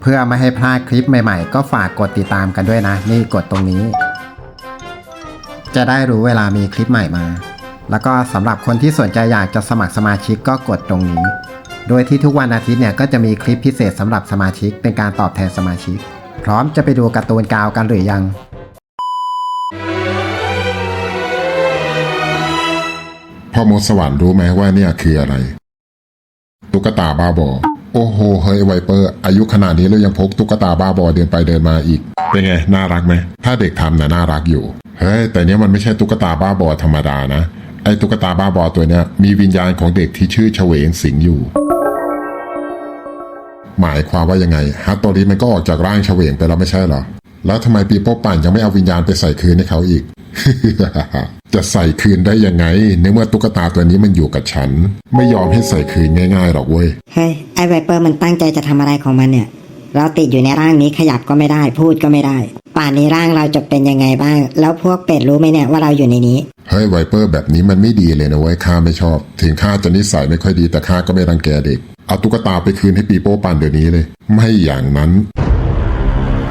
เพื่อไม่ให้พลาดคลิปใหม่ๆ ก็ฝากกดติดตามกันด้วยนะ นี่กดตรงนี้ จะได้รู้เวลามีคลิปใหม่มา แล้วก็สำหรับคนที่สนใจอยากจะสมัครสมาชิกก็กดตรงนี้ โดยที่ทุกวันอาทิตย์เนี่ยก็จะมีคลิปพิเศษสำหรับสมาชิกเป็นการตอบแทนสมาชิก พร้อมจะไปดูการ์ตูนกาวกันหรือยังพ่อมดสวรรค์รู้ไหมว่าเนี่ยคืออะไร ตุ๊กตาบ้าบอ โอ้โห เฮ้ยไวเปอร์ อายุขนาดนี้แล้วยังพกตุ๊กตาบ้าบอเดินไปเดินมาอีก เป็นไง น่ารักไหม ถ้าเด็กทำน่ะน่ารักอยู่ เฮ้ย แต่เนี้ยมันไม่ใช่ตุ๊กตาบ้าบอธรรมดานะ ไอ้ตุ๊กตาบ้าบอตัวเนี้ยมีวิญญาณของเด็กที่ชื่อเฉวงสิงอยู่ หมายความว่ายังไงฮัตโตริมันก็ออกจากร่างเฉวงไปแล้วไม่ใช่เหรอ แล้วทำไมปีโป้ปั่นยังไม่เอาวิญญาณไปใส่คืนให้เขาอีก จะใส่คืนได้ยังไงในเมื่อตุ๊กตาตัวนี้มันอยู่กับฉัน ไม่ยอมให้ใส่คืนง่ายๆหรอกเว้ยเฮ้ยไอ้ไวเปอร์มันตั้งใจจะทำอะไรของมันเนี่ย เราติดอยู่ในร่างนี้ขยับก็ไม่ได้ พูดก็ไม่ได้ ป่านนี้ร่างเราจะเป็นยังไงบ้าง แล้วพวกเป็ดรู้ไหมเนี่ยว่าเราอยู่ในนี้ เฮ้ยไวเปอร์แบบนี้มันไม่ดีเลยนะเว้ยข้าไม่ชอบ ถึงข้าจะนิสัยไม่ค่อยดีแต่ข้าก็ไม่รังแกเด็กเอาตุ๊กตาไปคืนให้ปีโป้ปันเดี๋ยวนี้เลย ไม่อย่างนั้น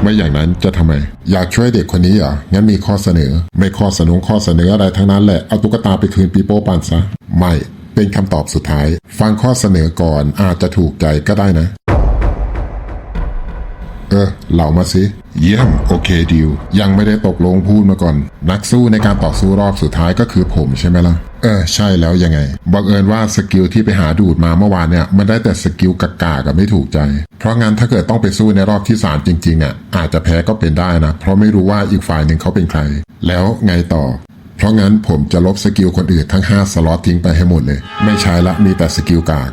ไม่อย่างนั้นจะทำไม อยากช่วยเด็กคนนี้เหรอ งั้นมีข้อเสนอ ไม่ข้อสนอข้อเสนออะไรทั้งนั้นแหละ เอาตุ๊กตาไปคืนปีโป้ปันซะ ไม่ เป็นคำตอบสุดท้าย ฟังข้อเสนอก่อนอาจจะถูกใจก็ได้นะ เออ เหล่ามาสิ เยี่ยม โอเคดิว ยังไม่ได้ตกลงพูดมาก่อน นักสู้ในการต่อสู้รอบสุดท้ายก็คือผมใช่ไหมล่ะ เออใช่แล้วยังไง บังเอิญว่าสกิลที่ไปหาดูดมาเมื่อวานเนี่ยมันได้แต่สกิลกากากับไม่ถูกใจ เพราะงั้นถ้าเกิดต้องไปสู้ในรอบที่ 3 จริงๆอะอาจจะแพ้ก็เป็นได้นะ เพราะไม่รู้ว่าอีกฝ่ายหนึ่งเขาเป็นใคร แล้วไงต่อ เพราะงั้นผมจะลบสกิลคนอื่นทั้ง 5 สล็อตทิ้งไปให้หมดเลย ไม่ใช้ละมีแต่สกิลกาก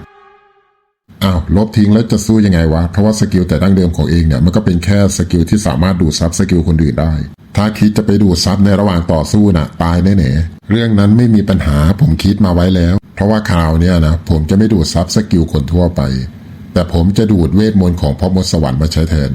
อ้าวลบทิ้งแล้วจะสู้ยังไงวะ เพราะว่าสกิลแต่ดั้งเดิมของเองเนี่ยมันก็เป็นแค่สกิลที่สามารถดูดซับสกิลคนอื่นได้ ถ้าคิดจะไปดูดซับในระหว่างต่อสู้น่ะ ตายแน่ๆเรื่องนั้นไม่มีปัญหาผมคิดมาไว้แล้ว เพราะว่าคราวเนี้ยนะผมจะไม่ดูดซับสกิลคนทั่วไป แต่ผมจะดูดเวทมนต์ของพ่อมดสวรรค์มาใช้แทน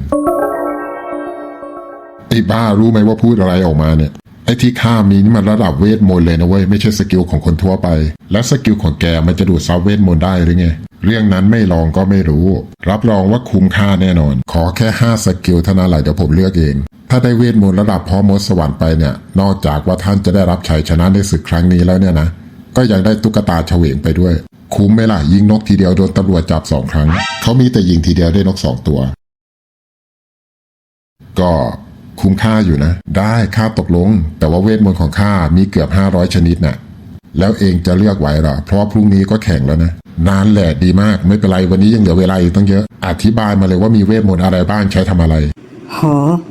ไอ้บ้ารู้ไหมว่าพูดอะไรออกมาเนี่ยไอ้ที่ข้ามีนี่มันระดับเวทมนต์เลยนะเว้ยไม่ใช่สกิลของคนทั่วไป แล้วสกิลของแกมันจะดูดซับเวทมนต์ได้หรือไงเรื่องนั้นไม่ลองก็ไม่รู้ รับรองว่าคุ้มค่าแน่นอน ขอแค่ห้าสกิลเท่านั้นแหละเดี๋ยวผมเลือกเอง ถ้าได้เวทมนต์ระดับพ่อมดสวรรค์ไปเนี่ย นอกจากว่าท่านจะได้รับชัยชนะในศึกครั้งนี้แล้วเนี่ยนะ ก็ยังได้ตุ๊กตาเฉวงไปด้วย คุ้มไหมล่ะ ยิงนกทีเดียวโดนตำรวจจับสองครั้ง เขามีแต่ยิงทีเดียวได้นกสองตัว ก็คุ้มค่าอยู่นะ ได้ค่าตกลง แต่ว่าเวทมนต์ของข้ามีเกือบ 500 ชนิดน่ะแล้วเองจะเลือกไหวหรอ เพราะว่าพรุ่งนี้ก็แข่งแล้วนะ นานแหละดีมาก ไม่เป็นไรวันนี้ยังเหลือเวลาอีกตั้งเยอะ อธิบายมาเลยว่ามีเวทมนต์อะไรบ้างใช้ทำอะไร โห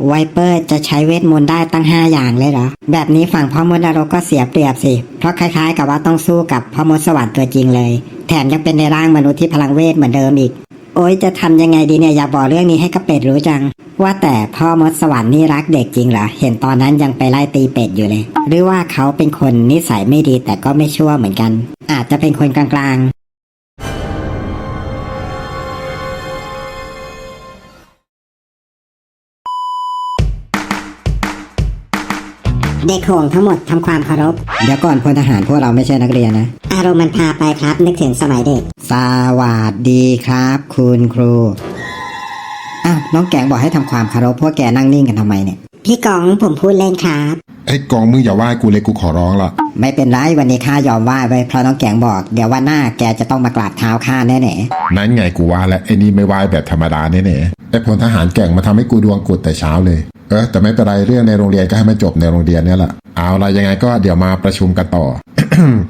ไวเปอร์จะใช้เวทมนต์ได้ตั้ง 5 อย่างเลยเหรอ แบบนี้ฝั่งพ่อมดนรกก็เสียเปรียบสิ เพราะคล้ายๆ กับว่าต้องสู้กับพ่อมดสวรรค์ตัวจริงเลย แถมยังเป็นในร่างมนุษย์ที่พลังเวทเหมือนเดิมอีก โอ้ยจะทำยังไงดีเนี่ยอย่าบอกเรื่องนี้ให้กระเป็ดรู้จัง ว่าแต่พ่อมดสวรรค์นี่รักเด็กจริงเหรอ เห็นตอนนั้นยังไปไล่ตีเป็ดอยู่เลย หรือว่าเขาเป็นคนนิสัยไม่ดีแต่ก็ไม่ชั่วเหมือนกัน อาจจะเป็นคนกลาง เด็กโหงทั้งหมดทำความเคารพ เดี๋ยวก่อนพลทหารพวกเราไม่ใช่นักเรียนนะ อารมณ์มันพาไปครับ นึกถึงสมัยเด็ก สวัสดีครับ คุณครู อ้าวน้องแกงบอกให้ทำความเคารพพวกแกนั่งนิ่งกันทำไมเนี่ย พี่กองผมพูดเล่นครับ ไอ้กองมึงอย่าว่ากูเลยกูขอร้องละไม่เป็นไรวันนี้ข้ายอมไหว้ไว้เพราะน้องแกงบอกเดี๋ยววันหน้าแกจะต้องมากราบเท้าข้าแน่นั้นไงกูว่าแล้วไอ้นี่ไม่ไหวแบบธรรมดาแน่ๆไอ้พลทหารแก่งมาทำให้กูดวงกุดแต่เช้าเลย เออแต่ไม่เป็นไรเรื่องในโรงเรียนก็ให้มันจบในโรงเรียนเนี่ยแหละเอาละยังไงก็เดี๋ยวมาประชุมกันต่อ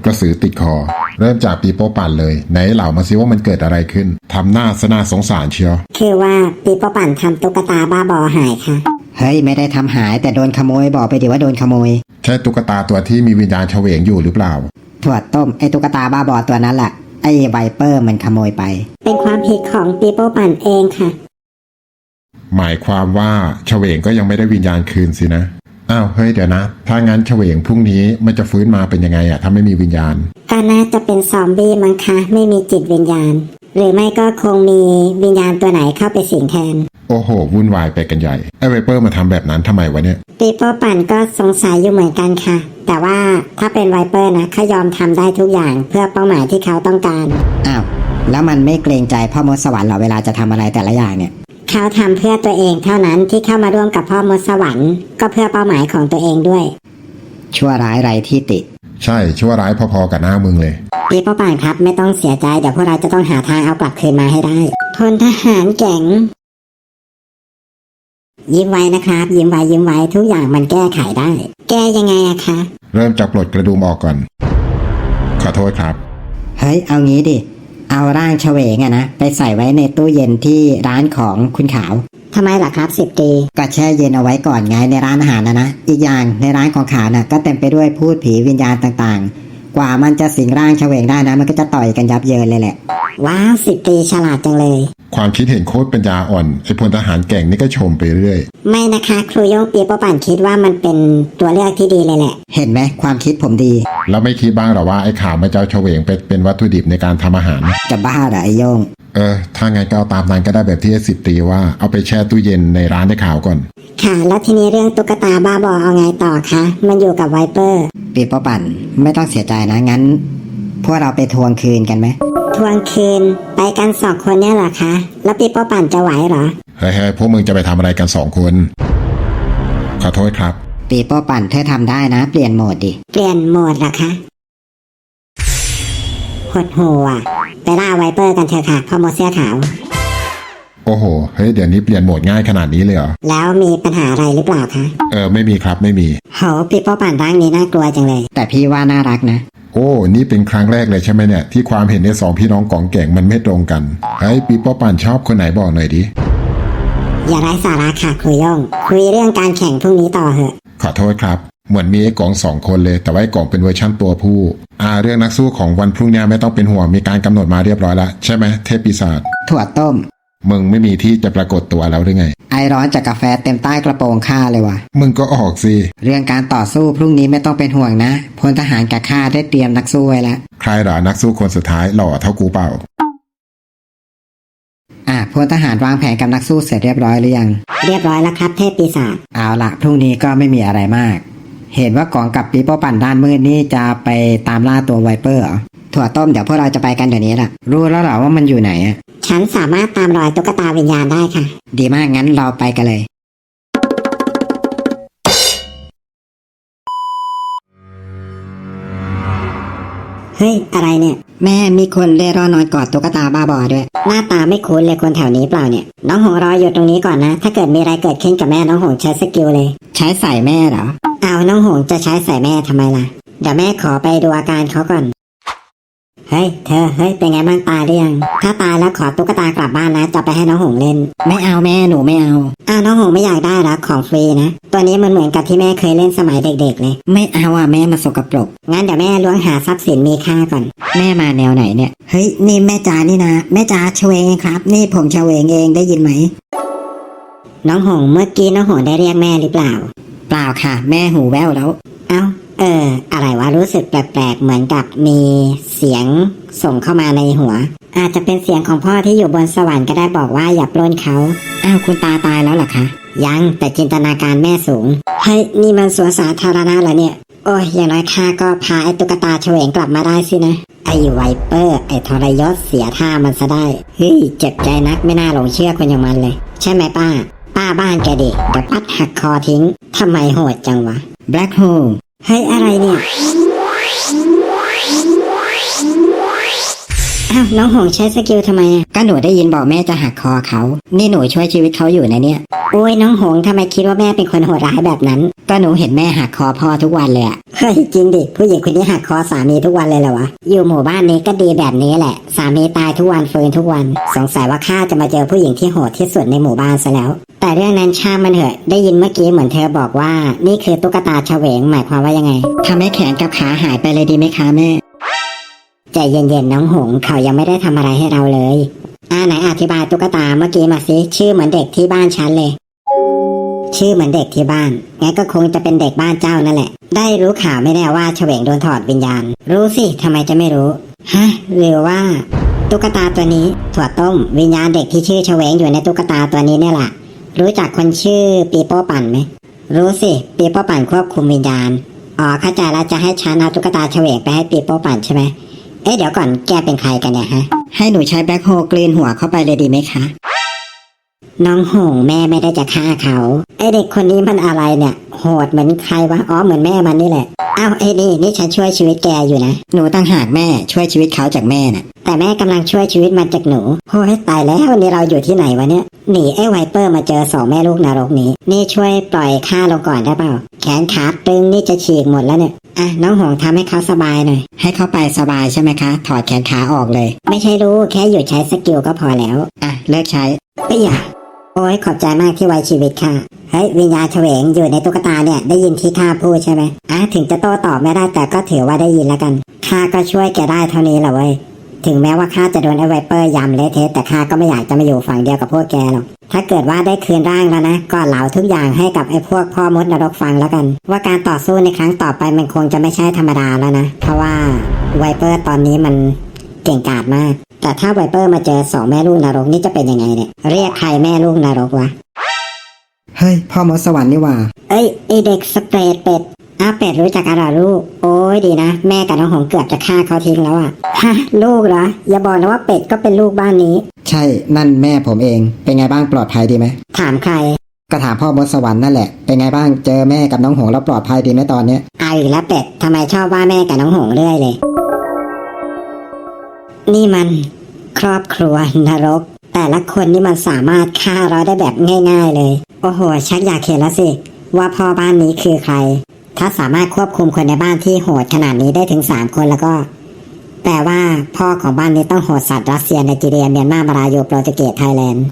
กระสือติดคอ เริ่มจากปีโป้ปั่นเลยไหนเหล่ามาซิว่ามันเกิดอะไรขึ้นทำหน้าสนาสงสารเชียวคือว่าปีโป้ปั่นทำตุ๊กตาบ้าบอหายค่ะๆเฮ้ยไม่ได้ทำหายแต่โดนขโมยบอกไปดิว่าโดนขโมย ใช่ตุ๊กตาตัวที่มีวิญญาณเฉวงอยู่หรือเปล่า ถั่วต้มไอ้ตุ๊กตาบ้าบอตัวนั้นแหละไอ้ไวเปอร์มันขโมยไป เป็นความผิดของปีโป้ปั่นเองค่ะ หมายความว่าเฉวงก็ยังไม่ได้วิญญาณคืนสินะ อ้าวเฮ้ยเดี๋ยวนะ ถ้างั้นเฉวงพรุ่งนี้มันจะฟื้นมาเป็นยังไงอะถ้าไม่มีวิญญาณ ก็น่าจะเป็นซอมบี้มั้งคะ ไม่มีจิตวิญญาณ หรือไม่ก็คงมีวิญญาณตัวไหนเข้าไปสิงแทน โอ้โหวุ่นวายไปกันใหญ่ไอ้ไวเปอร์มาทำแบบนั้นทำไมวะเนี่ย ปีโป้ปั่นก็สงสัยอยู่เหมือนกันค่ะ แต่ว่าถ้าเป็นไวเปอร์นะเขายอมทำได้ทุกอย่างเพื่อเป้าหมายที่เขาต้องการ อ้าว แล้วมันไม่เกรงใจพ่อมดสวรรค์เหรอเวลาจะทำอะไรแต่ละอย่างเนี่ย เขาทำเพื่อตัวเองเท่านั้นที่เข้ามาร่วมกับพ่อมดสวรรค์ ก็เพื่อเป้าหมายของตัวเองด้วย ชั่วร้ายไรที่ติ ใช่ชั่วร้ายพอๆกับหน้ามึงเลยปีโป้ป่านครับไม่ต้องเสียใจเดี๋ยวพวกเราจะต้องหาทางเอากลับคืนมาให้ได้พลทหารแก่งยิ้มไว้นะครับ ยิ้มไว้ยิ้มไว้ทุกอย่างมันแก้ไขได้ แก้ยังไงอะคะ เริ่มจากปลดกระดุมออกก่อน ขอโทษครับ เฮ้ย เอางี้ดิ เอาร่างเฉวงอะนะไปใส่ไว้ในตู้เย็นที่ร้านของคุณขาวทำไมล่ะครับสิบตีก็แช่เย็นเอาไว้ก่อนไงในร้านอาหารนะนะอีกอย่างในร้านของขาวน่ะก็เต็มไปด้วยพูดผีวิญญาณต่างๆ กว่ามันจะสิงร่างเฉวงได้นะ มันก็จะต่อยกันยับเยินเลยแหละว้าวสิบตีฉลาดจังเลย ความคิดเห็นโคตรปัญญาอ่อนไอ้พลทหารแก่งนี่ก็ชมไปเรื่อย ไม่นะคะครูโยงปีโป้ป่านคิดว่ามันเป็นตัวเลือกที่ดีเลยแหละ เห็นไหมความคิดผมดี แล้วไม่คิดบ้างเหรอว่าไอ้ข่าวมาเจ้าเฉวงเป็นเป็นวัตถุดิบในการทำอาหาร จะบ้าเหรอไอโยง เออ ถ้าไงก็เอาตามนั้นก็ได้แบบที่ไอ้สิบตีว่าเอาไปแช่ตู้เย็นในร้านในข่าวก่อน ค่ะ แล้วทีนี้เรื่องตุ๊กตาบ้าบอเอาไงต่อคะ มันอยู่กับไวเปอร์ ปีโป้ปั่นไม่ต้องเสียใจนะงั้น พวกเราไปทวงคืนกันไหม ทวงคืน ไปกันสองคนเนี่ยเหรอคะ แล้วปีโป้ป่านจะไหวเหรอ เฮ้ยๆพวกมึงจะไปทำอะไรกันสองคน ขอโทษครับ ปีโป้ปั่นเธอทำได้นะ เปลี่ยนโหมดดิ เปลี่ยนโหมดเหรอคะหดหัวไปล่าไวเปอร์กันเถอะค่ะพ่อมดเสื้อขาว โอ้โห เฮ้ย เดี๋ยวนี้เปลี่ยนโหมดง่ายขนาดนี้เลยเหรอ แล้วมีปัญหาอะไรหรือเปล่าคะ เออ ไม่มีครับ ไม่มี โหปีโป้ป่านร่างนี้น่ากลัวจังเลย แต่พี่ว่าน่ารักนะ โอ้ นี่เป็นครั้งแรกเลยใช่ไหมเนี่ย ที่ความเห็นในสองพี่น้องกองแก่งมันไม่ตรงกันไอ้ยปีโป้ปั่นชอบคนไหนบอกหน่อยดิ อย่าไร้สาระค่ะครูโยงคุยเรื่องการแข่งพรุ่งนี้ต่อเหอะ ขอโทษครับ เหมือนมีไอ้กองสองคนเลย แต่ว่าไอ้กองเป็นเวอร์ชั่นตัวผู้ อ่า เรื่องนักสู้ของวันพรุ่งนี้ไม่ต้องเป็นห่วง มีการกำหนดมาเรียบร้อยแล้วใช่ไหมเทพปีศาจถั่วต้ม มึงไม่มีที่จะปรากฏตัวแล้วหรือไงไอ ร้อนจากกาแฟเต็มใต้กระโปรงข้าเลยว่ะ มึงก็ออกสิ เรื่องการต่อสู้พรุ่งนี้ไม่ต้องเป็นห่วงนะพลทหารกับข้าได้เตรียมนักสู้ไว้แล้ว ใครเหรอนักสู้คนสุดท้ายหล่อเท่ากูเปล่า อะพลทหารวางแผนกับนักสู้เสร็จเรียบร้อยหรือยัง เรียบร้อยแล้วครับ เทพปีศาจเอาละพรุ่งนี้ก็ไม่มีอะไรมาก เห็นว่ากองกับปีโป้ปั่นด้านมืดนี่จะไปตามล่าตัวไวเปอร์เหรอ ถั่วต้มเดี๋ยวพวกเราจะไปกันเดี๋ยวนี้ล่ะ รู้แล้วเหรอว่ามันอยู่ไหนอะฉันสามารถตามรอยตุ๊กตาวิญญาณได้ค่ะ ดีมากงั้นเราไปกันเลย เฮ้ย อะไรเนี่ย แม่มีคนเร่ร่อนนอนกอดตุ๊กตาบ้าบอด้วย หน้าตาไม่คุ้นเลยคนแถวนี้เปล่าเนี่ย น้องหงรออยู่ตรงนี้ก่อนนะ ถ้าเกิดมีอะไรเกิดขึ้นกับแม่น้องหงใช้สกิลเลย ใช้ใส่แม่เหรอ เอาน้องหงจะใช้ใส่แม่ทำไมล่ะ เดี๋ยวแม่ขอไปดูอาการเขาก่อน เฮ้ยเธอเฮ้ยเป็นไงบ้างตายหรือยัง ถ้าตายแล้วขอตุ๊กตากลับบ้านนะจะไปให้น้องหงเล่น ไม่เอาแม่หนูไม่เอาอ้าวน้องหงไม่อยากได้เหรอของฟรีนะ ตัวนี้มันเหมือนกับที่แม่เคยเล่นสมัยเด็กๆเลย ไม่เอาอะแม่มาสกปรก งั้นเดี๋ยวแม่ล้วงหาทรัพย์สินมีค่าก่อน แม่มาแนวไหนเนี่ย เฮ้ยนี่แม่จ๋านี่นะ แม่จ๋าเฉวงเองครับ นี่ผมเฉวงเองได้ยินไหม น้องหงเมื่อกี้น้องหงได้เรียกแม่หรือเปล่า เปล่าค่ะ แม่หูแว่วแล้ว เอ้า เออ อะไรวะรู้สึกแปลกๆ เหมือนกับมีเสียงส่งเข้ามาในหัว อาจจะเป็นเสียงของพ่อที่อยู่บนสวรรค์ก็ได้บอกว่าอย่าปล้นเขาอ้าวคุณตาตายแล้วเหรอคะ ยังแต่จินตนาการแม่สูงเฮ้ยนี่มันสวนสาธารณะเหรอเนี่ย โอ้ยอย่างน้อยข้าก็พาไอ้ตุ๊กตาเฉวงกลับมาได้สินะ ไอ้ไวเปอร์ ไอ้ทรยศเสียท่ามันซะได้เฮ้ยเจ็บใจนักไม่น่าหลงเชื่อคนอย่างมันเลย ใช่ไหมป้า ป้าบ้านแกดิเดี๋ยวปัดหักคอทิ้งทำไมโหดจังวะ Black Hole เฮ้ ยอะไรเนี่ยอ้าวน้องหงใช้สกิลทำไมอะก็หนูได้ยินบอกแม่จะหักคอเขา นี่หนูช่วยชีวิตเขาอยู่นะเนี่ย โอ้ยน้องหงทำไมคิดว่าแม่เป็นคนโหดร้ายแบบนั้น ก็หนูเห็นแม่หักคอพ่อทุกวันเลยอะเฮ้ยจริงดิผู้หญิงคนนี้หักคอสามีทุกวันเลยเหรอวะอยู่หมู่บ้านนี้ก็ดีแบบนี้แหละ สามีตายทุกวันฟื้นทุกวัน สงสัยว่าข้าจะมาเจอผู้หญิงที่โหดที่สุดในหมู่บ้านซะแล้ว แต่เรื่องนั้นช่างมันเถอะ ได้ยินเมื่อกี้เหมือนเธอบอกว่า นี่คือตุ๊กตาเฉวงหมายความว่ายังไงทำให้แขนกับขาหายไปเลยดีไหมคะแม่ใจเย็นๆน้องหงเขายังไม่ได้ทำอะไรให้เราเลยอ่าไหนอธิบายตุ๊กตาเมื่อกี้มาสิชื่อเหมือนเด็กที่บ้านฉันเลย ชื่อเหมือนเด็กที่บ้านงั้นก็คงจะเป็นเด็กบ้านเจ้านั่นแหละ ได้รู้ข่าวไม่แน่ว่าเฉวงโดนถอดวิญญาณ รู้สิทำไมจะไม่รู้ฮะหรือว่า ตุ๊กตาตัวนี้ ถั่วต้ม วิญญาณเด็กที่ชื่อเฉวงอยู่ในตุ๊กตาตัวนี้เนี่ยแหละ รู้จักคนชื่อปีโป้ปั่นไหม รู้สิ ปีโป้ปั่นควบคุมวิญญาณ อ๋อเข้าใจแล้วจะให้ฉันเอาตุ๊กตาเฉวกไปให้ปีโป้ปั่นใช่ไหม เอ๊ะเดี๋ยวก่อนแกเป็นใครกันเนี่ยฮะ ให้หนูใช้แบ็คโฮกลืนหัวเข้าไปเลยดีไหมคะ น้องหงแม่ไม่ได้จะฆ่าเขา ไอเด็กคนนี้มันอะไรเนี่ย โหดเหมือนใครวะ อ๋อ เหมือนแม่มันนี่แหละ อ้าวไอ้นี่นี่ฉันช่วยชีวิตแกอยู่นะ หนูตั้งหากแม่ช่วยชีวิตเขาจากแม่น่ะ แต่แม่กำลังช่วยชีวิตมันจากหนู โอ้ยตายแล้ววันนี้เราอยู่ที่ไหนวะเนี่ย หนีไอ้ไวเปอร์มาเจอสองแม่ลูกนรกนี้ นี่ช่วยปล่อยข้าลงก่อนได้เปล่า แขนขาตึงนี่จะฉีกหมดแล้วเนี่ย อะน้องหงทำให้เขาสบายหน่อย ให้เขาไปสบายใช่ไหมคะ ถอดแขนขาออกเลย ไม่ใช่รู้แค่หยุดใช้สกิลก็พอแล้ว อะเลิกใช้เปีย โอ้ยขอบใจมากที่ไว้ชีวิตค่ะ เฮ้ยวิญญาณเฉวงอยู่ในตุ๊กตาเนี่ยได้ยินที่ข้าพูดใช่ไหมอะถึงจะโต้ตอบไม่ได้แต่ก็ถือว่าได้ยินแล้วกันข้าก็ช่วยแกได้เท่านี้แหละเว้ยถึงแม้ว่าข้าจะโดนไอ้ไวเปอร์ยำเละเทะแต่ข้าก็ไม่อยากจะมาอยู่ฝั่งเดียวกับพวกแกหรอก ถ้าเกิดว่าได้คืนร่างแล้วนะ ก็เหลาทุกอย่างให้กับไอ้พวกพ่อมดนรกฟังแล้วกัน ว่าการต่อสู้ในครั้งต่อไปมันคงจะไม่ใช่ธรรมดาแล้วนะ เพราะว่าไวเปอร์ตอนนี้มันเก่งกาจมาก แต่ถ้าไวเปอร์มาเจอสองแม่ลูกนรกนี่จะเป็นยังไงเนี่ย เรียกใครแม่ลูกนรกวะ เฮ้ย พ่อมดสวรรค์นี่หว่า เอ้ยไอเด็กสเปรดเป็ดอ้าวเป็ดรู้จักกันเหรอลูก โอ้ยดีนะ แม่กับน้องหงเกือบจะฆ่าเขาทิ้งแล้วอะฮะ ลูกเหรอ อย่าบอกนะว่าเป็ดก็เป็นลูกบ้านนี้ ใช่นั่นแม่ผมเอง เป็นไงบ้างปลอดภัยดีไหม ถามใคร ก็ถามพ่อมดสวรรค์นั่นแหละ เป็นไงบ้างเจอแม่กับน้องหงแล้วปลอดภัยดีไหมตอนเนี้ย เอาอีกแล้วเป็ดทำไมชอบว่าแม่กับน้องหงเรื่อยเลย นี่มันครอบครัวนรก แต่ละคนนี่มันสามารถฆ่าเราได้แบบง่าย ๆเลย โอ้โห ชักอยากเห็นแล้วสิ ว่าพ่อบ้านนี้คือใคร ถ้าสามารถควบคุมคนในบ้านที่โหดขนาดนี้ได้ถึงสามคนแล้วก็แปลว่าพ่อของบ้านนี้ต้องโหดสัตว์รัสเซียในจีเรียเมียนมามาลายูโปรตุเกสไทยแลนด์